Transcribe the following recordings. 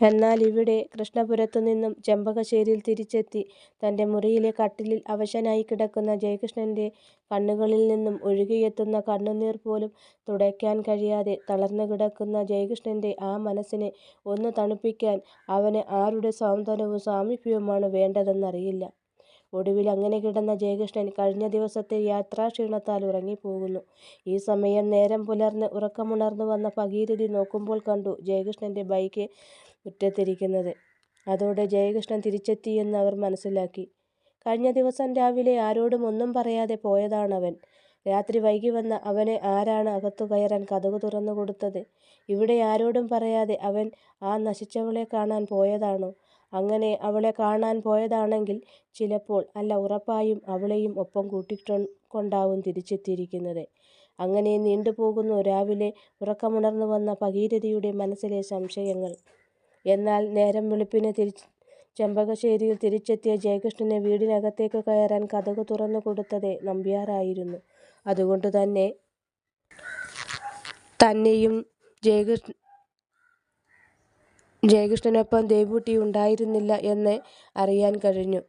എന്നാൽ ഇവിടെ കൃഷ്ണപുരത്തു നിന്നും ചെമ്പകശ്ശേരിയിൽ തിരിച്ചെത്തി തന്റെ മുറിയിലെ കട്ടിലിൽ അവശനായി കിടക്കുന്ന ജയകൃഷ്ണന്റെ കണ്ണുകളിൽ നിന്നും ഒഴുകിയെത്തുന്ന കണ്ണുനീർ പോലും തുടയ്ക്കാൻ കഴിയാതെ തളർന്നു കിടക്കുന്ന ജയകൃഷ്ണന്റെ ആ മനസ്സിനെ ഒന്ന് തണുപ്പിക്കാൻ അവന് ആരുടെ സാന്ത്വനവും സാമീപ്യവുമാണ് വേണ്ടതെന്നറിയില്ല. ഒടുവിൽ അങ്ങനെ കിടന്ന ജയകൃഷ്ണൻ കഴിഞ്ഞ ദിവസത്തെ യാത്രാക്ഷീണത്താൽ ഉറങ്ങിപ്പോകുന്നു. ഈ സമയം നേരം പുലർന്ന് ഉറക്കമുണർന്നു വന്ന ഭഗീരഥി നോക്കുമ്പോൾ കണ്ടു ജയകൃഷ്ണന്റെ ബൈക്ക് മുറ്റത്തിരിക്കുന്നത്. അതോടെ ജയകൃഷ്ണൻ തിരിച്ചെത്തിയെന്ന് അവർ മനസ്സിലാക്കി. കഴിഞ്ഞ ദിവസം രാവിലെ ആരോടും ഒന്നും പറയാതെ പോയതാണവൻ. രാത്രി വൈകി വന്ന അവനെ ആരാണ് അകത്തു കയറാൻ കതകു തുറന്നു കൊടുത്തത്? ഇവിടെ ആരോടും പറയാതെ അവൻ ആ നശിച്ചവളെ കാണാൻ പോയതാണോ? അങ്ങനെ അവളെ കാണാൻ പോയതാണെങ്കിൽ ചിലപ്പോൾ, അല്ല ഉറപ്പായും അവളെയും ഒപ്പം കൂട്ടിക്കൊണ്ടാവും തിരിച്ചെത്തിയിരിക്കുന്നത്. അങ്ങനെ നീണ്ടുപോകുന്നു രാവിലെ ഉറക്കമുണർന്നു വന്ന ഭഗീരഥിയുടെ മനസ്സിലെ സംശയങ്ങൾ. എന്നാൽ നേരം വെളുപ്പിന് ചെമ്പകശ്ശേരിയിൽ തിരിച്ചെത്തിയ ജയകൃഷ്ണന് വീടിനകത്തേക്ക് കയറാൻ കഥകു തുറന്നു കൊടുത്തത് നമ്പ്യാറായിരുന്നു അതുകൊണ്ട് തന്നെ തന്നെയും ജയകൃഷ്ണ ജയകൃഷ്ണനൊപ്പം ദേവൂട്ടി ഉണ്ടായിരുന്നില്ല എന്ന് അറിയാൻ കഴിഞ്ഞു.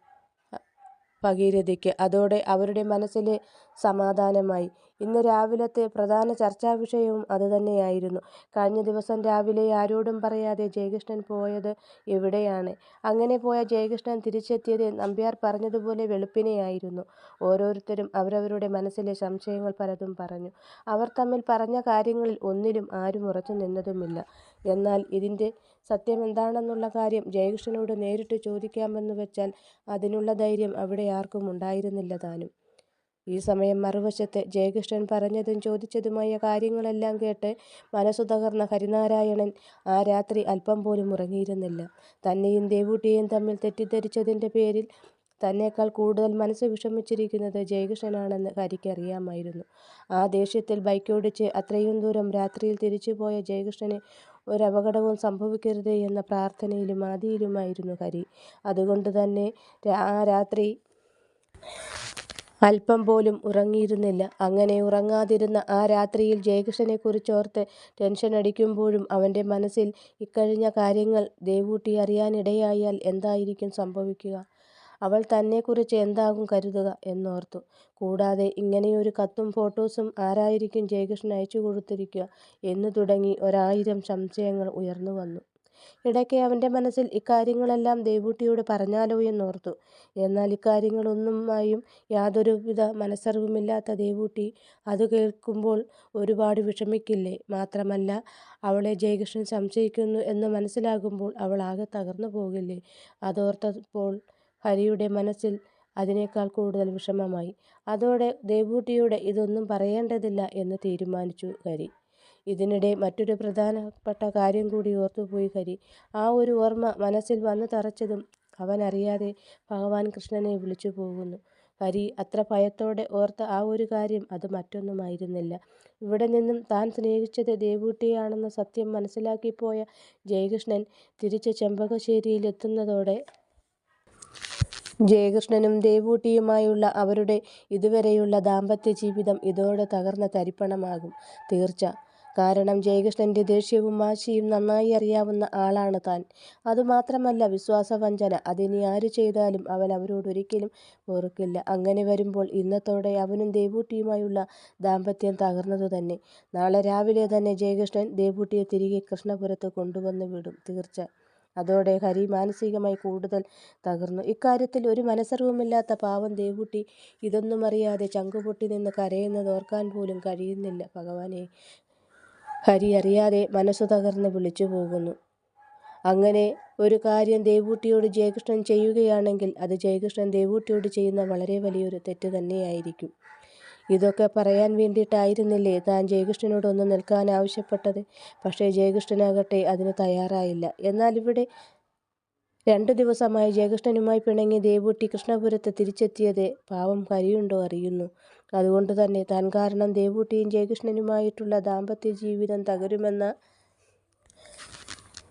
ഭഗീരഥിക്ക്. അതോടെ അവരുടെ മനസ്സിലെ സമാധാനമായി. ഇന്ന് രാവിലത്തെ പ്രധാന ചർച്ചാവിഷയവും അതുതന്നെയായിരുന്നു. കഴിഞ്ഞ ദിവസം രാവിലെ ആരോടും പറയാതെ ജയകൃഷ്ണൻ പോയത് എവിടെയാണ്? അങ്ങനെ പോയ ജയകൃഷ്ണൻ തിരിച്ചെത്തിയത് നമ്പ്യാർ പറഞ്ഞതുപോലെ വെളുപ്പിനെയായിരുന്നു. ഓരോരുത്തരും അവരവരുടെ മനസ്സിലെ സംശയങ്ങൾ പലതും പറഞ്ഞു. അവർ തമ്മിൽ പറഞ്ഞ കാര്യങ്ങളിൽ ഒന്നിലും ആരും ഉറച്ചുനിന്നതുമില്ല. എന്നാൽ ഇതിന്റെ സത്യമെന്താണെന്നുള്ള കാര്യം ജയകൃഷ്ണനോട് നേരിട്ട് ചോദിക്കാമെന്നു വെച്ചാൽ അതിനുള്ള ധൈര്യം അവിടെ ആർക്കും ഉണ്ടായിരുന്നില്ല താനും ഈ സമയം മറുവശത്ത് ജയകൃഷ്ണൻ പറഞ്ഞതും ചോദിച്ചതുമായ കാര്യങ്ങളെല്ലാം കേട്ട് മനസ്സു തകർന്ന ഹരിനാരായണൻ ആ രാത്രി അല്പം പോലും ഉറങ്ങിയിരുന്നില്ല. തന്നെയും ദേവൂട്ടിയെയും തമ്മിൽ തെറ്റിദ്ധരിച്ചതിന്റെ പേരിൽ തന്നെക്കാൾ കൂടുതൽ മനസ്സ് വിഷമിച്ചിരിക്കുന്നത് ജയകൃഷ്ണനാണെന്ന് ഹരിക്കറിയാമായിരുന്നു ആ ദേഷ്യത്തിൽ ബൈക്കോടിച്ച് അത്രയും ദൂരം രാത്രിയിൽ തിരിച്ചുപോയ ജയകൃഷ്ണന് ഒരപകടവും സംഭവിക്കരുതേ എന്ന പ്രാർത്ഥനയിലും ആധിയിലുമായിരുന്നു ഹരി. അതുകൊണ്ട് തന്നെ ആ രാത്രി അല്പം പോലും ഉറങ്ങിയിരുന്നില്ല. അങ്ങനെ ഉറങ്ങാതിരുന്ന ആ രാത്രിയിൽ ജയകൃഷ്ണനെക്കുറിച്ചോർത്ത് ടെൻഷനടിക്കുമ്പോഴും അവന്റെ മനസ്സിൽ ഇക്കഴിഞ്ഞ കാര്യങ്ങൾ ദേവൂട്ടി അറിയാനിടയായാൽ എന്തായിരിക്കും സംഭവിക്കുക? അവൾ തന്നെക്കുറിച്ച് എന്താകും കരുതുക? എന്നോർത്തു. കൂടാതെ ഇങ്ങനെയൊരു കത്തും ഫോട്ടോസും ആരായിരിക്കും ജയകൃഷ്ണൻ അയച്ചു കൊടുത്തിരിക്കുക എന്നു തുടങ്ങി ഒരായിരം സംശയങ്ങൾ ഉയർന്നു വന്നു ഇടയ്ക്ക് അവന്റെ മനസ്സിൽ ഇക്കാര്യങ്ങളെല്ലാം ദേവൂട്ടിയോട് പറഞ്ഞാലോ എന്നോർത്തു. എന്നാൽ ഇക്കാര്യങ്ങളൊന്നുമായും യാതൊരുവിധ മനസ്സറിവുമില്ലാത്ത ദേവൂട്ടി അതു കേൾക്കുമ്പോൾ ഒരുപാട് വിഷമിക്കില്ലേ? മാത്രമല്ല അവളെ ജയകൃഷ്ണൻ സംശയിക്കുന്നു എന്ന് മനസ്സിലാകുമ്പോൾ അവൾ ആകെ തകർന്നു പോകില്ലേ. അതോർത്തപ്പോൾ ഹരിയുടെ മനസ്സിൽ അതിനേക്കാൾ കൂടുതൽ വിഷമമായി. അതോടെ ദേവൂട്ടിയോട് ഇതൊന്നും പറയേണ്ടതില്ല എന്ന് തീരുമാനിച്ചു ഹരി. ഇതിനിടെ മറ്റൊരു പ്രധാനപ്പെട്ട കാര്യം കൂടി ഓർത്തുപോയി ഹരി. ആ ഒരു ഓർമ്മ മനസ്സിൽ വന്നുතරച്ചതും അവൻ അറിയാതെ ഭഗവാൻ കൃഷ്ണനെ വിളിച്ചു പോകുന്നു ഹരി അത്ര ഭയത്തോടെ ഓർത്ത ആ ഒരു കാര്യം അത് മറ്റൊന്നുമായിരുന്നില്ല. ഇവിടെ നിന്നും താൻ സ്നേഹിച്ചത് ദേവൂട്ടിയാണെന്ന സത്യം മനസ്സിലാക്കിപ്പോയ ജയകൃഷ്ണൻ തിരിച്ച് ചെമ്പകശ്ശേരിയിലെത്തുന്നതോടെ ജയകൃഷ്ണനും ദേവൂട്ടിയുമായുള്ള അവരുടെ ഇതുവരെയുള്ള ദാമ്പത്യ ജീവിതം ഇതോടെ തകർന്ന തരിപ്പണമാകും തീർച്ച. കാരണം ജയകൃഷ്ണന്റെ ദേഷ്യവും വാശിയും നന്നായി അറിയാവുന്ന ആളാണ് താൻ. അതുമാത്രമല്ല വിശ്വാസവഞ്ചന അതിനി ആരു ചെയ്താലും അവൻ അവരോടൊരിക്കലും പൊറുക്കില്ല. അങ്ങനെ വരുമ്പോൾ ഇന്നത്തോടെ അവനും ദേവൂട്ടിയുമായുള്ള ദാമ്പത്യം തകർന്നതു തന്നെ. നാളെ രാവിലെ തന്നെ ജയകൃഷ്ണൻ ദേവൂട്ടിയെ തിരികെ കൃഷ്ണപുരത്ത് കൊണ്ടുവന്നുവിടും തീർച്ച. അതോടെ ഹരി മാനസികമായി കൂടുതൽ തകർന്നു. ഇക്കാര്യത്തിൽ ഒരു മനസ്സറിവുമില്ലാത്ത പാവം ദേവുട്ടി ഇതൊന്നും അറിയാതെ ചങ്കുപൊട്ടി നിന്ന് കരയുന്നത് ഓർക്കാൻ പോലും കഴിയുന്നില്ല ഭഗവാനെ ഹരി അറിയാതെ മനസ്സു തകർന്ന് വിളിച്ചു പോകുന്നു അങ്ങനെ ഒരു കാര്യം ദേവൂട്ടിയോട് ജയകൃഷ്ണൻ ചെയ്യുകയാണെങ്കിൽ അത് ജയകൃഷ്ണൻ ദേവൂട്ടിയോട് ചെയ്യുന്ന വളരെ വലിയൊരു തെറ്റ് തന്നെയായിരിക്കും. ഇതൊക്കെ പറയാൻ വേണ്ടിയിട്ടായിരുന്നില്ലേ താൻ ജയകൃഷ്ണനോട് ഒന്ന് നിൽക്കാൻ ആവശ്യപ്പെട്ടത്? പക്ഷേ ജയകൃഷ്ണനാകട്ടെ അതിന് തയ്യാറായില്ല. എന്നാൽ ഇവിടെ രണ്ടു ദിവസമായി ജയകൃഷ്ണനുമായി പിണങ്ങി ദേവൂട്ടി കൃഷ്ണപുരത്ത് തിരിച്ചെത്തിയത് പാവം കരിയുണ്ടോ അറിയുന്നു. അതുകൊണ്ട് തന്നെ താൻ കാരണം ദേവൂട്ടിയും ജയകൃഷ്ണനുമായിട്ടുള്ള ദാമ്പത്യ ജീവിതം തകരുമെന്ന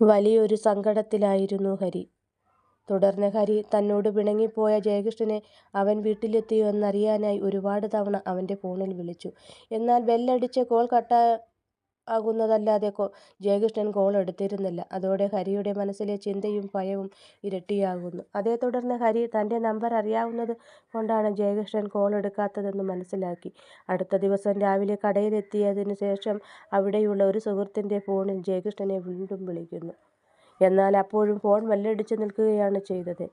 വലിയൊരു സങ്കടത്തിലായിരുന്നു ഹരി. തുടർന്ന് ഹരി തന്നോട് പിണങ്ങിപ്പോയ ജയകൃഷ്ണനെ അവൻ വീട്ടിലെത്തിയോ എന്നറിയാനായി ഒരുപാട് തവണ അവന്റെ ഫോണിൽ വിളിച്ചു. എന്നാൽ ബെല്ലടിച്ച് കോൾ ആകുന്നതല്ലാതെ കോ ജയകൃഷ്ണൻ കോൾ എടുത്തിരുന്നില്ല. അതോടെ ഹരിയുടെ മനസ്സിലെ ചിന്തയും ഭയവും ഇരട്ടിയാകുന്നു. അതേ തുടർന്ന് ഹരി തന്റെ നമ്പർ അറിയാവുന്നത് കൊണ്ടാണ് ജയകൃഷ്ണൻ കോൾ എടുക്കാത്തതെന്ന് മനസ്സിലാക്കി. അടുത്ത ദിവസം രാവിലെ കടയിലെത്തിയതിനു ശേഷം അവിടെയുള്ള ഒരു സുഹൃത്തിന്റെ ഫോണിൽ ജയകൃഷ്ണനെ വീണ്ടും വിളിക്കുന്നു. എന്നാൽ അപ്പോഴും ഫോൺ ബെല്ലടിച്ച് നിൽക്കുകയാണ് ചെയ്തത്.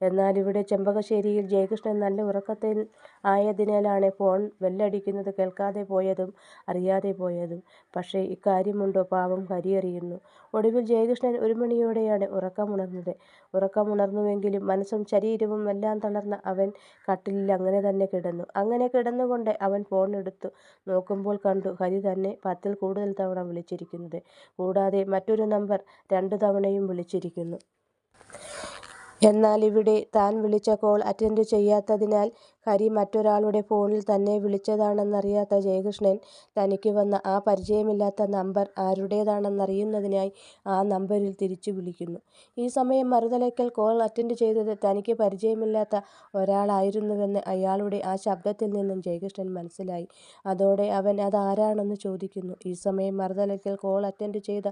എന്നാൽ ഇവിടെ ചെമ്പകശ്ശേരിയിൽ ജയകൃഷ്ണൻ നല്ല ഉറക്കത്തിൽ ആയതിനാലാണ് ഫോൺ ബെല്ലടിക്കുന്നത് കേൾക്കാതെ പോയതും അറിയാതെ പോയതും. പക്ഷേ ഇക്കാര്യമുണ്ടോ പാവം ഹരി അറിയുന്നു. ഒടുവിൽ ജയകൃഷ്ണൻ ഒരു മണിയോടെയാണ് ഉറക്കമുണർന്നത്. ഉറക്കമുണർന്നുവെങ്കിലും മനസ്സും ശരീരവും എല്ലാം തളർന്ന അവൻ കട്ടിലിൽ അങ്ങനെ തന്നെ കിടന്നു. അങ്ങനെ കിടന്നുകൊണ്ട് അവൻ ഫോൺ എടുത്തു. നോക്കുമ്പോൾ കണ്ടു ഹരി തന്നെ പത്തിൽ കൂടുതൽ തവണ വിളിച്ചിരിക്കുന്നത്. കൂടാതെ മറ്റൊരു നമ്പർ രണ്ട് തവണയും വിളിച്ചിരിക്കുന്നു. എന്നാൽ ഇവിടെ താൻ വിളിച്ച കോൾ അറ്റൻഡ് ചെയ്യാത്തതിനാൽ ഹരി മറ്റൊരാളുടെ ഫോണിൽ തന്നെ വിളിച്ചതാണെന്നറിയാത്ത ജയകൃഷ്ണൻ തനിക്ക് വന്ന ആ പരിചയമില്ലാത്ത നമ്പർ ആരുടേതാണെന്നറിയുന്നതിനായി ആ നമ്പറിൽ തിരിച്ചു വിളിക്കുന്നു. ഈ സമയം മറുതലയ്ക്കൽ കോൾ അറ്റൻഡ് ചെയ്തത് തനിക്ക് പരിചയമില്ലാത്ത ഒരാളായിരുന്നുവെന്ന് അയാളുടെ ആ ശബ്ദത്തിൽ നിന്നും ജയകൃഷ്ണൻ മനസ്സിലായി. അതോടെ അവൻ അതാരാണെന്ന് ചോദിക്കുന്നു. ഈ സമയം മറുതലയ്ക്കൽ കോൾ അറ്റൻഡ് ചെയ്ത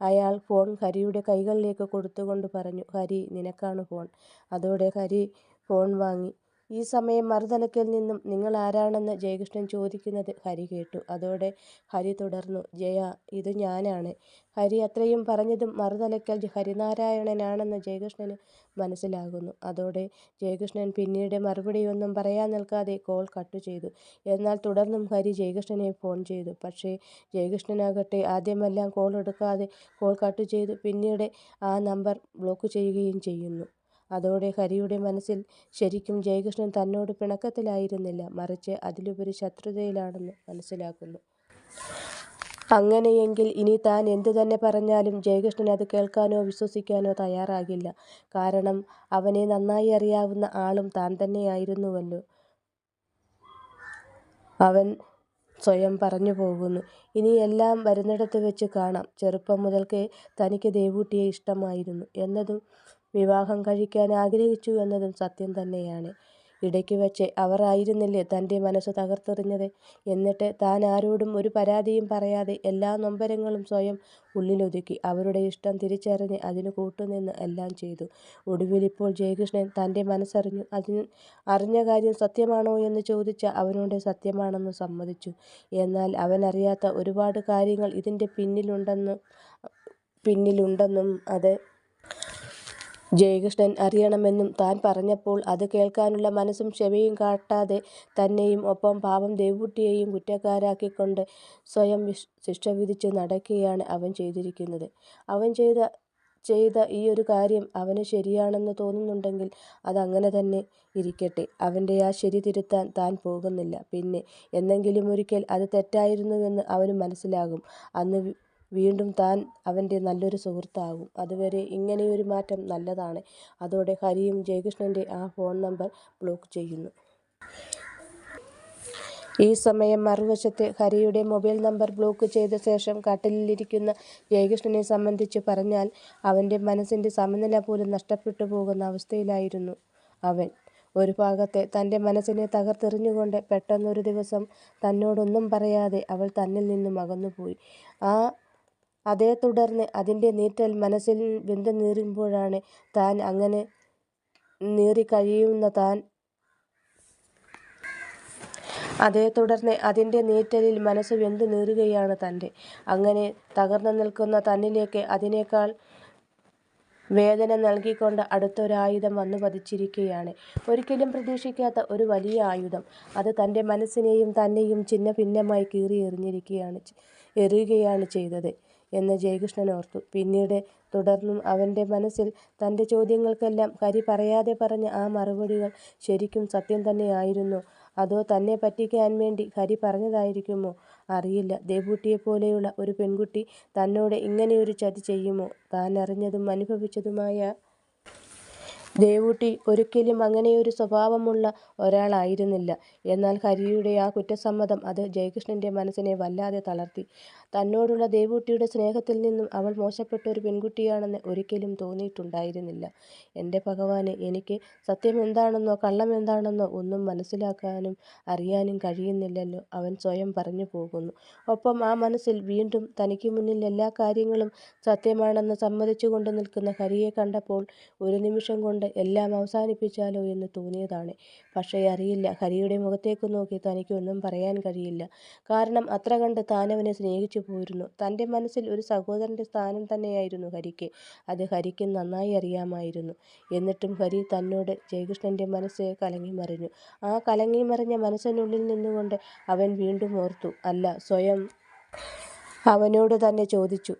അയാൾ ഫോൺ ഹരിയുടെ കൈകളിലേക്ക് കൊടുത്തുകൊണ്ട് പറഞ്ഞു "ഹരി നിനക്കാണ് ഫോൺ. അതോടെ ഹരി ഫോൺ വാങ്ങി. ഈ സമയം മറുതലയ്ക്കൽ നിന്നും "നിങ്ങൾ ആരാണെന്ന് ജയകൃഷ്ണൻ ചോദിക്കുന്നത് ഹരി കേട്ടു. അതോടെ ഹരി തുടർന്നു "ജയ ഇത് ഞാനാണ്. ഹരി അത്രയും പറഞ്ഞതും മറുതലയ്ക്കൽ ഹരിനാരായണനാണെന്ന് ജയകൃഷ്ണന് മനസ്സിലാകുന്നു. അതോടെ ജയകൃഷ്ണൻ പിന്നീട് മറുപടിയൊന്നും പറയാൻ നിൽക്കാതെ കോൾ കട്ട് ചെയ്തു. എന്നാൽ തുടർന്നും ഹരി ജയകൃഷ്ണനെ ഫോൺ ചെയ്തു. പക്ഷേ ജയകൃഷ്ണനാകട്ടെ ആദ്യമെല്ലാം കോൾ എടുക്കാതെ കോൾ കട്ട് ചെയ്തു പിന്നീട് ആ നമ്പർ ബ്ലോക്ക് ചെയ്യുകയും ചെയ്യുന്നു. അതോടെ ഹരിയുടെ മനസ്സിൽ ശരിക്കും ജയകൃഷ്ണൻ തന്നോട് പിണക്കത്തിലായിരുന്നില്ല മറിച്ച് അതിലുപരി ശത്രുതയിലാണെന്ന് മനസ്സിലാക്കുന്നു. അങ്ങനെയെങ്കിൽ ഇനി താൻ എന്തു തന്നെ പറഞ്ഞാലും ജയകൃഷ്ണൻ അത് കേൾക്കാനോ വിശ്വസിക്കാനോ തയ്യാറാകില്ല. കാരണം അവനെ നന്നായി അറിയാവുന്ന ആളും താൻ തന്നെയായിരുന്നുവല്ലോ. അവൻ സ്വയം പറഞ്ഞുപോകുന്നു. ഇനി എല്ലാം വരുന്നിടത്ത് വെച്ച് കാണാം. ചെറുപ്പം മുതൽക്കേ തനിക്ക് ദേവൂട്ടിയെ ഇഷ്ടമായിരുന്നു എന്നതും വിവാഹം കഴിക്കാൻ ആഗ്രഹിച്ചു എന്നതും സത്യം തന്നെയാണ്. ഇടയ്ക്ക് വച്ച് അവർ ആയിരുന്നില്ലേ തന്റെ മനസ്സ് തകർത്തെറിഞ്ഞത്. എന്നിട്ട് താൻ ആരോടും ഒരു പരാതിയും പറയാതെ എല്ലാ നൊമ്പരങ്ങളും സ്വയം ഉള്ളിലൊതുക്കി അവരുടെ ഇഷ്ടം തിരിച്ചറിഞ്ഞ് അതിന് കൂട്ടുനിന്ന് എല്ലാം ചെയ്തു. ഒടുവിൽ ഇപ്പോൾ ജയകൃഷ്ണൻ തന്റെ മനസ്സറിഞ്ഞു. അതിന് അറിഞ്ഞ കാര്യം സത്യമാണോ എന്ന് ചോദിച്ച അവനോട് സത്യമാണെന്ന് സമ്മതിച്ചു. എന്നാൽ അവനറിയാത്ത ഒരുപാട് കാര്യങ്ങൾ ഇതിന്റെ പിന്നിലുണ്ടെന്ന് പിന്നിലുണ്ടെന്നും അത് ജയകൃഷ്ണൻ അറിയണമെന്നും താൻ പറഞ്ഞപ്പോൾ അത് കേൾക്കാനുള്ള മനസ്സും ക്ഷമയും കാട്ടാതെ തന്നെയും ഒപ്പം പാവം ദേവുട്ടിയെയും കുറ്റക്കാരാക്കിക്കൊണ്ട് സ്വയം ശിക്ഷ വിധിച്ച് നടക്കുകയാണ് അവൻ ചെയ്തിരിക്കുന്നത്. അവൻ ചെയ്ത ചെയ്ത ഈ ഒരു കാര്യം അവന് ശരിയാണെന്ന് തോന്നുന്നുണ്ടെങ്കിൽ അതങ്ങനെ തന്നെ ഇരിക്കട്ടെ. അവന്റെ ആ ശരി തിരുത്താൻ താൻ പോകുന്നില്ല. പിന്നെ എന്നെങ്കിലുമൊരിക്കൽ അത് തെറ്റായിരുന്നുവെന്ന് അവന് മനസ്സിലാകും. അന്ന് വീണ്ടും താൻ അവന്റെ നല്ലൊരു സുഹൃത്താകും. അതുവരെ ഇങ്ങനെയൊരു മാറ്റം നല്ലതാണ്. അതോടെ ഹരിയും ജയകൃഷ്ണന്റെ ആ ഫോൺ നമ്പർ ബ്ലോക്ക് ചെയ്യുന്നു. ഈ സമയം മറുവശത്ത് ഹരിയുടെ മൊബൈൽ നമ്പർ ബ്ലോക്ക് ചെയ്ത ശേഷം കട്ടിലിരിക്കുന്ന ജയകൃഷ്ണനെ സംബന്ധിച്ച് പറഞ്ഞാൽ അവന്റെ മനസ്സിന്റെ സമനില പോലും നഷ്ടപ്പെട്ടു പോകുന്ന അവസ്ഥയിലായിരുന്നു അവൻ. ഒരു ഭാഗത്തെ തന്റെ മനസ്സിനെ തകർത്തെറിഞ്ഞുകൊണ്ട് പെട്ടെന്നൊരു ദിവസം തന്നോടൊന്നും പറയാതെ അവൾ തന്നിൽ നിന്നും അകന്നുപോയി. അതേ തുടർന്ന് അതിന്റെ നീറ്റൽ മനസ്സിൽ വെന്തു നീറുമ്പോഴാണ് താൻ അങ്ങനെ നീറി കഴിയുന്ന താൻ അതേ തുടർന്ന് അതിന്റെ നീറ്റലിൽ മനസ്സ് വെന്തു നീറുകയാണ് തന്റെ. അങ്ങനെ തകർന്നു നിൽക്കുന്ന തന്നിലേക്ക് അതിനേക്കാൾ വേദന നൽകിക്കൊണ്ട് അടുത്തൊരായുധം വന്നു പതിച്ചിരിക്കുകയാണ്. ഒരിക്കലും പ്രതീക്ഷിക്കാത്ത ഒരു വലിയ ആയുധം. അത് തന്റെ മനസ്സിനെയും തന്നെയും ചിന്ന ഭിന്നമായി കീറി എറിഞ്ഞിരിക്കുകയാണ് എറിയുകയാണ് ചെയ്തത് എന്ന് ജയകൃഷ്ണൻ ഓർത്തു. പിന്നീട് തുടർന്നും അവന്റെ മനസ്സിൽ തന്റെ ചോദ്യങ്ങൾക്കെല്ലാം കരി പറയാതെ പറഞ്ഞ ആ മറുപടികൾ ശരിക്കും സത്യം തന്നെയായിരുന്നു അതോ തന്നെ പറ്റിക്കാൻ വേണ്ടി കരി പറഞ്ഞതായിരിക്കുമോ അറിയില്ല. ദേവൂട്ടിയെപ്പോലെയുള്ള ഒരു പെൺകുട്ടി തന്നോട് ഇങ്ങനെയൊരു ചതി ചെയ്യുമോ. താൻ അറിഞ്ഞതും അനുഭവിച്ചതുമായ ദേവൂട്ടി ഒരിക്കലും അങ്ങനെയൊരു സ്വഭാവമുള്ള ഒരാളായിരുന്നില്ല. എന്നാൽ ഹരിയുടെ ആ കുറ്റസമ്മതം അത് ജയകൃഷ്ണന്റെ മനസ്സിനെ വല്ലാതെ തളർത്തി. തന്നോടുള്ള ദേവൂട്ടിയുടെ സ്നേഹത്തിൽ നിന്നും അവൾ മോശപ്പെട്ട ഒരു പെൺകുട്ടിയാണെന്ന് ഒരിക്കലും തോന്നിയിട്ടുണ്ടായിരുന്നില്ല. എന്റെ ഭഗവാനെ, എനിക്ക് സത്യം എന്താണെന്നോ കള്ളം എന്താണെന്നോ ഒന്നും മനസ്സിലാക്കാനും അറിയാനും കഴിയുന്നില്ലല്ലോ" അവൻ സ്വയം പറഞ്ഞു പോകുന്നു. ഒപ്പം ആ മനസ്സിൽ വീണ്ടും തനിക്ക് മുന്നിൽ എല്ലാ കാര്യങ്ങളും സത്യമാണെന്ന് സമ്മതിച്ചുകൊണ്ട് നിൽക്കുന്ന ഹരിയെ കണ്ടപ്പോൾ ഒരു നിമിഷം കൊണ്ട് എല്ലാം അവസാനിപ്പിച്ചാലോ എന്ന് തോന്നിയതാണ്. പക്ഷേ അറിയില്ല, ഹരിയുടെ മുഖത്തേക്ക് നോക്കി തനിക്കൊന്നും പറയാൻ കഴിയില്ല. കാരണം അത്ര കണ്ട് താനവനെ സ്നേഹിച്ചു പോയിരുന്നു. തന്റെ മനസ്സിൽ ഒരു സഹോദരന്റെ സ്ഥാനം തന്നെയായിരുന്നു ഹരിക്ക്. അത് ഹരിക്ക് നന്നായി അറിയാമായിരുന്നു. എന്നിട്ടും ഹരി തന്നോട് ജയകൃഷ്ണന്റെ മനസ്സ് കലങ്ങി മറിഞ്ഞു ആ കലങ്ങി മറിഞ്ഞ മനസ്സിനുള്ളിൽ നിന്നുകൊണ്ട് അവൻ വീണ്ടും ഓർത്തു, അല്ല, സ്വയം അവനോട് തന്നെ ചോദിച്ചു.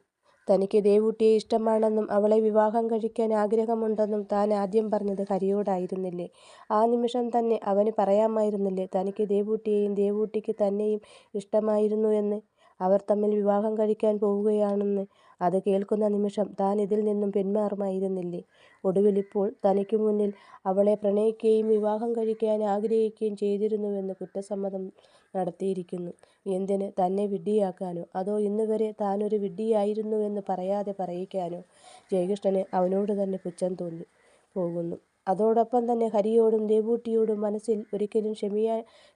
തനിക്ക് ദേവൂട്ടിയെ ഇഷ്ടമാണെന്നും അവളെ വിവാഹം കഴിക്കാൻ ആഗ്രഹമുണ്ടെന്നും താൻ ആദ്യം പറഞ്ഞത് ഹരിയോടായിരുന്നില്ലേ? ആ നിമിഷം തന്നെ അവന് പറയാമായിരുന്നില്ലേ തനിക്ക് ദേവൂട്ടിയെയും ദേവൂട്ടിക്ക് തന്നെയും ഇഷ്ടമായിരുന്നു എന്ന്? അവർ തമ്മിൽ വിവാഹം കഴിക്കാൻ പോവുകയാണെന്ന് അത് കേൾക്കുന്ന നിമിഷം താൻ ഇതിൽ നിന്നും പിന്മാറുമായിരുന്നില്ലേ? ഒടുവിലിപ്പോൾ തനിക്ക് മുന്നിൽ അവളെ പ്രണയിക്കുകയും വിവാഹം കഴിക്കാൻ ആഗ്രഹിക്കുകയും ചെയ്തിരുന്നുവെന്ന് കുറ്റസമ്മതം നടത്തിയിരിക്കുന്നു. എന്തിന്? തന്നെ വിഡ്ഢിയാക്കാനോ? അതോ ഇന്നുവരെ താനൊരു വിഡ്ഢിയായിരുന്നുവെന്ന് പറയാതെ പറയിക്കാനോ? ജയകൃഷ്ണന് അവനോട് തന്നെ പുച്ഛം തോന്നി പോകുന്നു. അതോടൊപ്പം തന്നെ ഹരിയോടും ദേവൂട്ടിയോടും മനസ്സിൽ ഒരിക്കലും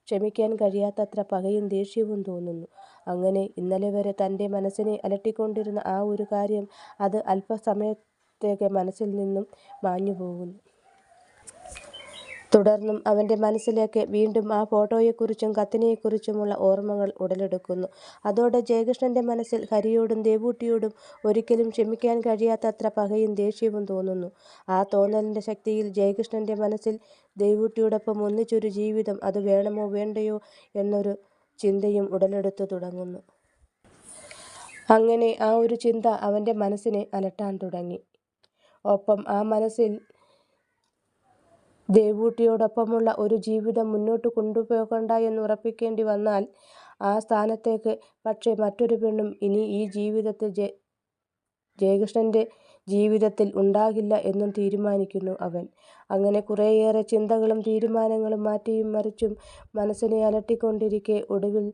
ക്ഷമിക്കാൻ കഴിയാത്തത്ര പകയും ദേഷ്യവും തോന്നുന്നു. അങ്ങനെ ഇന്നലെ വരെ തന്റെ മനസ്സിനെ അലട്ടിക്കൊണ്ടിരുന്ന ആ ഒരു കാര്യം അത് അല്പസമയത്തേക്ക് മനസ്സിൽ നിന്നും മാഞ്ഞുപോകുന്നു. തുടർന്നും അവന്റെ മനസ്സിലേക്ക് വീണ്ടും ആ ഫോട്ടോയെക്കുറിച്ചും കത്തിനെക്കുറിച്ചുമുള്ള ഓർമ്മകൾ ഉടലെടുക്കുന്നു. അതോടെ ജയകൃഷ്ണന്റെ മനസ്സിൽ ഹരിയോടും ദേവൂട്ടിയോടും ഒരിക്കലും ക്ഷമിക്കാൻ കഴിയാത്തത്ര പകയും ദേഷ്യവും തോന്നുന്നു. ആ തോന്നലിന്റെ ശക്തിയിൽ ജയകൃഷ്ണന്റെ മനസ്സിൽ ദേവൂട്ടിയോടൊപ്പം ഒന്നിച്ചൊരു ജീവിതം അത് വേണമോ വേണ്ടയോ എന്നൊരു ചിന്തയും ഉടലെടുത്തു തുടങ്ങുന്നു. അങ്ങനെ ആ ഒരു ചിന്ത അവന്റെ മനസ്സിനെ അലട്ടാൻ തുടങ്ങി. ഒപ്പം ആ മനസ്സിൽ ദേവൂട്ടിയോടൊപ്പമുള്ള ഒരു ജീവിതം മുന്നോട്ട് കൊണ്ടുപോകണ്ട എന്ന് ഉറപ്പിക്കേണ്ടി വന്നാൽ ആ സ്ഥാനത്തേക്ക് പക്ഷേ മറ്റൊരു പെണ്ണും ഇനി ഈ ജീവിതത്തിൽ ജയകൃഷ്ണന്റെ ജീവിതത്തിൽ ഉണ്ടാകില്ല എന്നും തീരുമാനിക്കുന്നു അവൻ. അങ്ങനെ കുറേയേറെ ചിന്തകളും തീരുമാനങ്ങളും മാറ്റിയും മറിച്ചും മനസ്സിനെ അലട്ടിക്കൊണ്ടിരിക്കെ ഒടുവിൽ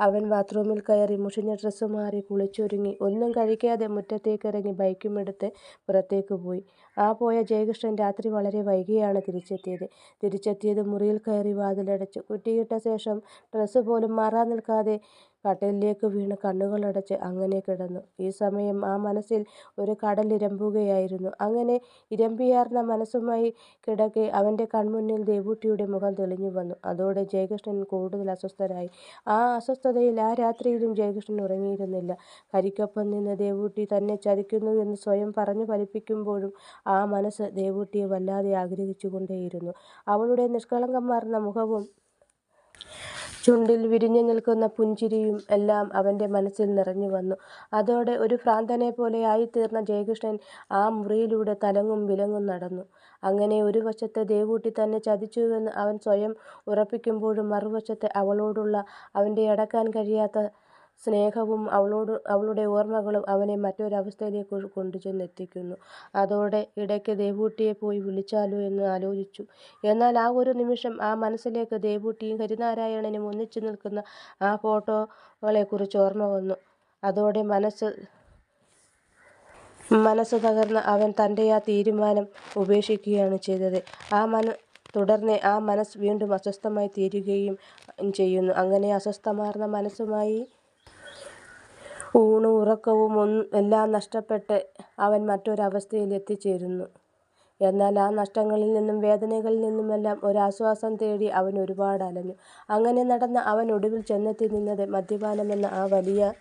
അവൻ ബാത്റൂമിൽ കയറി മുഷിഞ്ഞ ഡ്രസ്സ് മാറി കുളിച്ചൊരുങ്ങി ഒന്നും കഴിക്കാതെ മുറ്റത്തേക്കിറങ്ങി ബൈക്കുമെടുത്ത് പുറത്തേക്ക് പോയി. ആ പോയ ജയകൃഷ്ണൻ രാത്രി വളരെ വൈകിയാണ് തിരിച്ചെത്തിയത്. തിരിച്ചെത്തിയത് മുറിയിൽ കയറി വാതിലടച്ച് കുറ്റിയിട്ട ശേഷം ഡ്രസ്സ് പോലും മാറാൻ നിൽക്കാതെ കട്ടിലിലേക്ക് വീണ് കണ്ണുകളടച്ച് അങ്ങനെ കിടന്നു. ഈ സമയം ആ മനസ്സിൽ ഒരു കടൽ ഇരമ്പുകയായിരുന്നു. അങ്ങനെ ഇരമ്പിയാർന്ന മനസ്സുമായി കിടക്കെ അവന്റെ കൺമുന്നിൽ ദേവൂട്ടിയുടെ മുഖം തെളിഞ്ഞു വന്നു അതോടെ ജയകൃഷ്ണൻ കൂടുതൽ അസ്വസ്ഥനായി. ആ അസ്വസ്ഥതയിൽ ആ രാത്രിയിലും ജയകൃഷ്ണൻ ഉറങ്ങിയിരുന്നില്ല. കരിക്കൊപ്പം നിന്ന് ദേവൂട്ടി തന്നെ ചതിക്കുന്നു എന്ന് സ്വയം പറഞ്ഞു ഫലിപ്പിക്കുമ്പോഴും ആ മനസ്സ് ദേവൂട്ടിയെ വല്ലാതെ ആഗ്രഹിച്ചുകൊണ്ടേയിരുന്നു. അവളുടെ നിഷ്കളങ്കമാർന്ന മുഖവും ചുണ്ടിൽ വിരിഞ്ഞു നിൽക്കുന്ന പുഞ്ചിരിയും എല്ലാം അവന്റെ മനസ്സിൽ നിറഞ്ഞു വന്നു അതോടെ ഒരു ഭ്രാന്തനെ പോലെ ആയിത്തീർന്ന ജയകൃഷ്ണൻ ആ മുറിയിലൂടെ തലങ്ങും വിലങ്ങും നടന്നു. അങ്ങനെ ഒരു വശത്തെ ദേവൂട്ടി തന്നെ ചതിച്ചുവെന്ന് അവൻ സ്വയം ഉറപ്പിക്കുമ്പോഴും മറുവശത്തെ അവളോടുള്ള അവന്റെ അടക്കാൻ കഴിയാത്ത സ്നേഹവും അവളോട് അവളുടെ ഓർമ്മകളും അവനെ മറ്റൊരവസ്ഥയിലേക്ക് കൊണ്ടുചെന്നെത്തിക്കുന്നു. അതോടെ ഇടയ്ക്ക് ദേവൂട്ടിയെ പോയി വിളിച്ചാലോ എന്ന് ആലോചിച്ചു. എന്നാൽ ആ ഒരു നിമിഷം ആ മനസ്സിലേക്ക് ദേവൂട്ടിയും ഹരിനാരായണനും ഒന്നിച്ചു നിൽക്കുന്ന ആ ഫോട്ടോകളെക്കുറിച്ച് ഓർമ്മ വന്നു. അതോടെ മനസ്സ് മനസ്സ് തകർന്ന് അവൻ തന്റെ ആ തീരുമാനം ഉപേക്ഷിക്കുകയാണ് ചെയ്തത്. ആ മന തുടർന്ന് ആ മനസ്സ് വീണ്ടും അസ്വസ്ഥമായി തീരുകയും ചെയ്യുന്നു. അങ്ങനെ അസ്വസ്ഥമാർന്ന മനസ്സുമായി ഊണും ഉറക്കവും എല്ലാം നഷ്ടപ്പെട്ട് അവൻ മറ്റൊരവസ്ഥയിൽ എത്തിച്ചേരുന്നു. എന്നാൽ ആ നഷ്ടങ്ങളിൽ നിന്നും വേദനകളിൽ നിന്നുമെല്ലാം ഒരാശ്വാസം തേടി അവൻ ഒരുപാട് അലഞ്ഞു. അങ്ങനെ നടന്ന അവൻ ഒടുവിൽ ചെന്നെത്തി നിന്നത് മദ്യപാനമെന്ന ആ വലിയ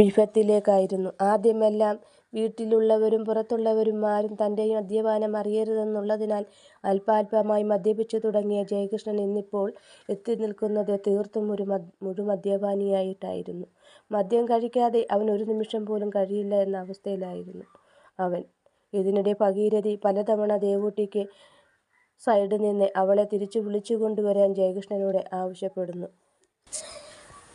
വിഭത്തിലേക്കായിരുന്നു ആദ്യമെല്ലാം വീട്ടിലുള്ളവരും പുറത്തുള്ളവരും ആരും തന്റെ മദ്യപാനം അറിയരുതെന്നുള്ളതിനാൽ അല്പാൽപമായി മദ്യപിച്ചു തുടങ്ങിയ ജയകൃഷ്ണൻ ഇന്നിപ്പോൾ എത്തി നിൽക്കുന്നത് തീർത്തും ഒരു മുഴുമദ്യപാനിയായിട്ടായിരുന്നു. മദ്യം കഴിക്കാതെ അവൻ ഒരു നിമിഷം പോലും കഴിയില്ല എന്ന അവസ്ഥയിലായിരുന്നു അവൻ. ഇതിനിടെ ഭഗീരഥി പലതവണ ദേവൂട്ടിക്ക് സൈഡിൽ നിന്ന് അവളെ തിരിച്ചു വിളിച്ചു കൊണ്ടുവരാൻ ജയകൃഷ്ണനോട് ആവശ്യപ്പെടുന്നു.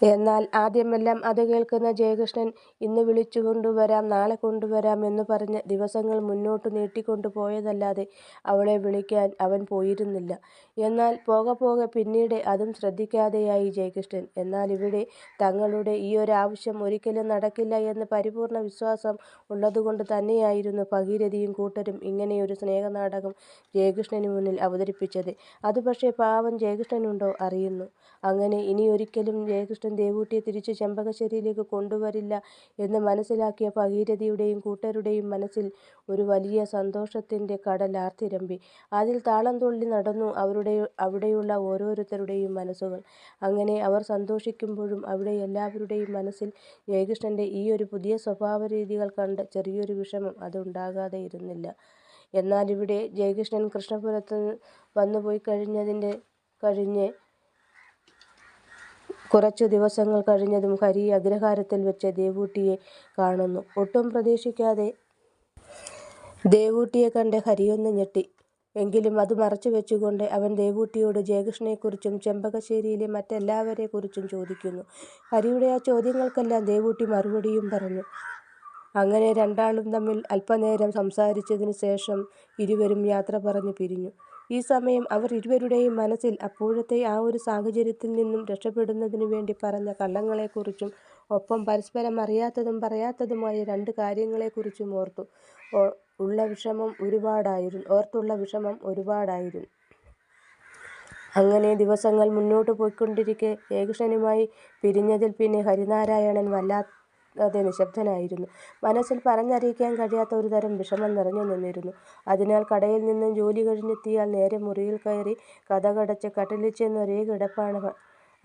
എന്നാൽ ആദ്യമെല്ലാം അത് കേൾക്കുന്ന ജയകൃഷ്ണൻ ഇന്ന് വിളിച്ചു കൊണ്ടുവരാം നാളെ കൊണ്ടുവരാം എന്ന് പറഞ്ഞ് ദിവസങ്ങൾ മുന്നോട്ട് നീട്ടിക്കൊണ്ടു പോയതല്ലാതെ അവളെ വിളിക്കാൻ അവൻ പോയിരുന്നില്ല. എന്നാൽ പോകെപ്പോകെ പിന്നീട് അതും ശ്രദ്ധിക്കാതെയായി ജയകൃഷ്ണൻ. എന്നാൽ ഇവിടെ തങ്ങളുടെ ഈ ഒരു ആവശ്യം ഒരിക്കലും നടക്കില്ല എന്ന് പരിപൂർണ വിശ്വാസം ഉള്ളതുകൊണ്ട് തന്നെയായിരുന്നു ഭഗീരഥിയും കൂട്ടരും ഇങ്ങനെയൊരു സ്നേഹനാടകം ജയകൃഷ്ണന് മുന്നിൽ അവതരിപ്പിച്ചത്. അത് പക്ഷേ പാവം ജയകൃഷ്ണനുണ്ടോ അറിയുന്നു. അങ്ങനെ ഇനി ഒരിക്കലും ജയകൃഷ്ണൻ ദേവൂട്ടിയെ തിരിച്ചു ചെമ്പകശ്ശേരിയിലേക്ക് കൊണ്ടുവരില്ല എന്ന് മനസ്സിലാക്കിയ ഭഗീരഥിയുടെയും കൂട്ടരുടെയും മനസ്സിൽ ഒരു വലിയ സന്തോഷത്തിന്റെ കടൽ ആർത്തിരമ്പി. അതിൽ താളം തുള്ളി നടന്നു അവിടെയുള്ള ഓരോരുത്തരുടെയും മനസ്സുകൾ. അങ്ങനെ അവർ സന്തോഷിക്കുമ്പോഴും അവിടെ എല്ലാവരുടെയും മനസ്സിൽ ജയകൃഷ്ണന്റെ ഒരു പുതിയ സ്വഭാവരീതികൾ കണ്ട് ചെറിയൊരു വിഷമം അത് എന്നാൽ ഇവിടെ ജയകൃഷ്ണൻ കൃഷ്ണപുരത്ത് വന്നുപോയിക്കഴിഞ്ഞ് കുറച്ചു ദിവസങ്ങൾ കഴിഞ്ഞതും ഹരി അഗ്രഹാരത്തിൽ വെച്ച് ദേവൂട്ടിയെ കാണുന്നു. ഒട്ടും പ്രതീക്ഷിക്കാതെ ദേവൂട്ടിയെ കണ്ട് ഹരിയൊന്ന് ഞെട്ടി. എങ്കിലും അത് മറച്ചു വെച്ചുകൊണ്ട് അവൻ ദേവൂട്ടിയോട് ജയകൃഷ്ണനെക്കുറിച്ചും ചെമ്പകശ്ശേരിയിലെ മറ്റെല്ലാവരെക്കുറിച്ചും ചോദിക്കുന്നു. ഹരിയുടെ ആ ചോദ്യങ്ങൾക്കെല്ലാം ദേവൂട്ടി മറുപടിയും പറഞ്ഞു. അങ്ങനെ രണ്ടാളും തമ്മിൽ അല്പനേരം സംസാരിച്ചതിനു ശേഷം ഇരുവരും യാത്ര പറഞ്ഞു പിരിഞ്ഞു. ഈ സമയം അവർ ഇരുവരുടെയും മനസ്സിൽ അപ്പോഴത്തെ ആ ഒരു സാഹചര്യത്തിൽ നിന്നും രക്ഷപ്പെടുന്നതിനു വേണ്ടി പറഞ്ഞ കള്ളങ്ങളെക്കുറിച്ചും ഒപ്പം പരസ്പരം അറിയാത്തതും പറയാത്തതുമായ രണ്ട് കാര്യങ്ങളെക്കുറിച്ചും ഓർത്തുള്ള വിഷമം ഒരുപാടായിരുന്നു. അങ്ങനെ ദിവസങ്ങൾ മുന്നോട്ട് പോയിക്കൊണ്ടിരിക്കെ ഏകൃഷ്ണനുമായി പിരിഞ്ഞതിൽ പിന്നെ ഹരിനാരായണൻ വല്ലാതെ നിശബ്ദനായിരുന്നു. മനസ്സിൽ പറഞ്ഞറിയിക്കാൻ കഴിയാത്ത ഒരു തരം വിഷമം നിറഞ്ഞു നിന്നിരുന്നു. അതിനാൽ കടയിൽ നിന്നും ജോലി കഴിഞ്ഞെത്തിയാൽ നേരെ മുറിയിൽ കയറി കഥകടച്ച് കട്ടിലിൽ ചെന്ന് കിടപ്പാണ്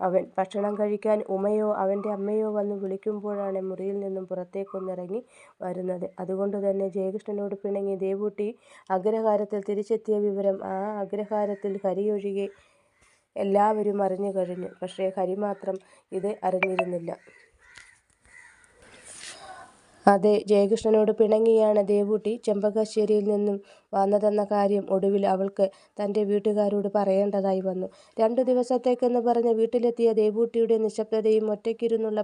അവൻ. ഭക്ഷണം കഴിക്കാൻ ഉമയോ അവന്റെ അമ്മയോ വന്ന് വിളിക്കുമ്പോഴാണ് മുറിയിൽ നിന്നും പുറത്തേക്കൊന്നിറങ്ങി വരുന്നത്. അതുകൊണ്ട് തന്നെ ജയകൃഷ്ണനോട് പിണങ്ങി ദേവൂട്ടി അഗ്രഹാരത്തിൽ തിരിച്ചെത്തിയ വിവരം ആ അഗ്രഹാരത്തിൽ ഹരിയൊഴികെ എല്ലാവരും അറിഞ്ഞു കഴിഞ്ഞു പക്ഷേ ഹരി മാത്രം ഇത് അറിഞ്ഞിരുന്നില്ല. അതെ ജയകൃഷ്ണനോട് പിണങ്ങിയാണ് ദേവൂട്ടി ചെമ്പകശ്ശേരിയിൽ നിന്നും വന്നതെന്ന കാര്യം ഒടുവിൽ അവൾക്ക് തന്റെ വീട്ടുകാരോട് പറയേണ്ടതായി വന്നു. രണ്ടു ദിവസത്തേക്കെന്ന് പറഞ്ഞ് വീട്ടിലെത്തിയ ദേവൂട്ടിയുടെ നിശബ്ദതയും ഒറ്റയ്ക്കിരുന്നുള്ള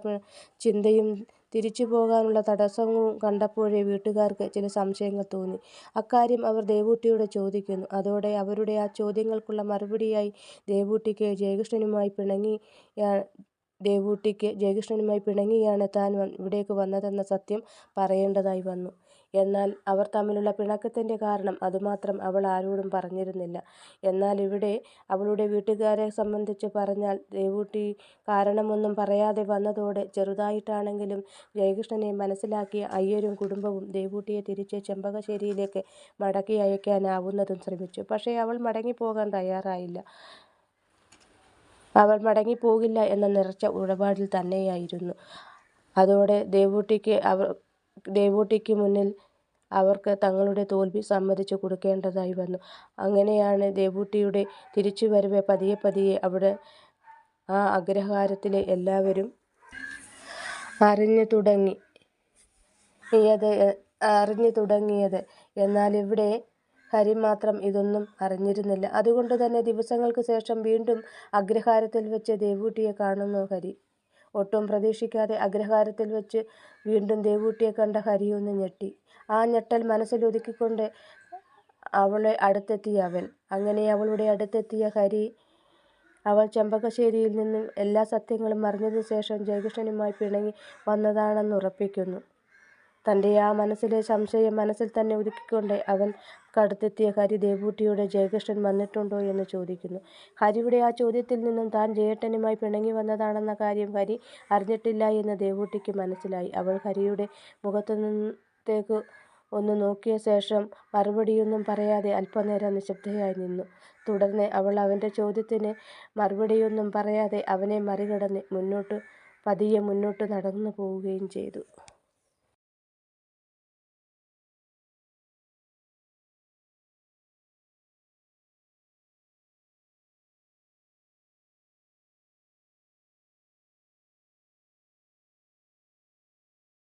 ചിന്തയും തിരിച്ചു പോകാനുള്ള തടസ്സവും കണ്ടപ്പോഴേ വീട്ടുകാർക്ക് ചില സംശയങ്ങൾ തോന്നി. അക്കാര്യം അവർ ദേവൂട്ടിയോട് ചോദിക്കുന്നു. അതോടെ അവരുടെ ആ ചോദ്യങ്ങൾക്കുള്ള മറുപടിയായി ദേവൂട്ടിക്ക് ജയകൃഷ്ണനുമായി പിണങ്ങിയാണ് താൻ ഇവിടേക്ക് വന്നതെന്ന സത്യം പറയേണ്ടതായി വന്നു. എന്നാൽ അവർ തമ്മിലുള്ള പിണക്കത്തിന്റെ കാരണം അതുമാത്രം അവൾ ആരോടും പറഞ്ഞിരുന്നില്ല. എന്നാൽ ഇവിടെ അവളുടെ വീട്ടുകാരെ സംബന്ധിച്ച് പറഞ്ഞാൽ ദേവൂട്ടി കാരണമൊന്നും പറയാതെ വന്നതോടെ ചെറുതായിട്ടാണെങ്കിലും ജയകൃഷ്ണനെ മനസ്സിലാക്കിയ അയ്യരും കുടുംബവും ദേവൂട്ടിയെ തിരിച്ച് ചെമ്പകശ്ശേരിയിലേക്ക് മടക്കി അയക്കാനാവുന്നതും ശ്രമിച്ചു. പക്ഷേ അവൾ മടങ്ങിപ്പോകാൻ തയ്യാറായില്ല. അവൾ മടങ്ങിപ്പോകില്ല എന്ന ഉറച്ച ഉടപാടിൽ തന്നെയായിരുന്നു. അതോടെ ദേവൂട്ടിക്ക് അവർ ദേവൂട്ടിക്ക് മുന്നിൽ അവർക്ക് തങ്ങളുടെ തോൽവി സമ്മതിച്ചു കൊടുക്കേണ്ടതായി വന്നു. അങ്ങനെയാണ് ദേവൂട്ടിയുടെ തിരിച്ചുവരവ് പതിയെ പതിയെ അവിടെ ആ അഗ്രഹാരത്തിലെ എല്ലാവരും അറിഞ്ഞു തുടങ്ങി അറിഞ്ഞു തുടങ്ങിയത് എന്നാൽ ഇവിടെ ഹരി മാത്രം ഇതൊന്നും അറിഞ്ഞിരുന്നില്ല. അതുകൊണ്ട് തന്നെ ദിവസങ്ങൾക്ക് ശേഷം വീണ്ടും അഗ്രഹാരത്തിൽ വെച്ച് ദേവൂട്ടിയെ കാണുന്നു ഹരി. ഒട്ടും പ്രതീക്ഷിക്കാതെ അഗ്രഹാരത്തിൽ വെച്ച് വീണ്ടും ദേവൂട്ടിയെ കണ്ട ഹരിയൊന്ന് ഞെട്ടി. ആ ഞെട്ടൽ മനസ്സിലൊതുക്കിക്കൊണ്ട് അവളെ അടുത്തെത്തിയ അവൻ. അങ്ങനെ അവളുടെ അടുത്തെത്തിയ ഹരി അവൾ ചെമ്പകശ്ശേരിയിൽ നിന്നും എല്ലാ സത്യങ്ങളും അറിഞ്ഞതിനു ശേഷം ജയകൃഷ്ണനുമായി പിണങ്ങി വന്നതാണെന്നുറപ്പിക്കുന്നു. തന്റെ ആ മനസ്സിലെ സംശയം മനസ്സിൽ തന്നെ ഒതുക്കിക്കൊണ്ട് അവൾക്കടുത്തെത്തിയ ഹരി ദേവൂട്ടിയോട് ജയകൃഷ്ണൻ വന്നിട്ടുണ്ടോ എന്ന് ചോദിക്കുന്നു. ഹരിയുടെ ആ ചോദ്യത്തിൽ നിന്നും താൻ ജയേട്ടനുമായി പിണങ്ങി വന്നതാണെന്ന കാര്യം ഹരി അറിഞ്ഞിട്ടില്ല എന്ന് ദേവൂട്ടിക്ക് മനസ്സിലായി. അവൾ ഹരിയുടെ മുഖത്തേക്ക് ഒന്ന് നോക്കിയ ശേഷം മറുപടിയൊന്നും പറയാതെ അല്പനേരം നിശബ്ദയായി നിന്നു. തുടർന്ന് അവൾ അവന്റെ ചോദ്യത്തിന് മറുപടിയൊന്നും പറയാതെ അവനെ മറികടന്ന് മുന്നോട്ട് പതിയെ മുന്നോട്ട് നടന്നു പോവുകയും ചെയ്തു.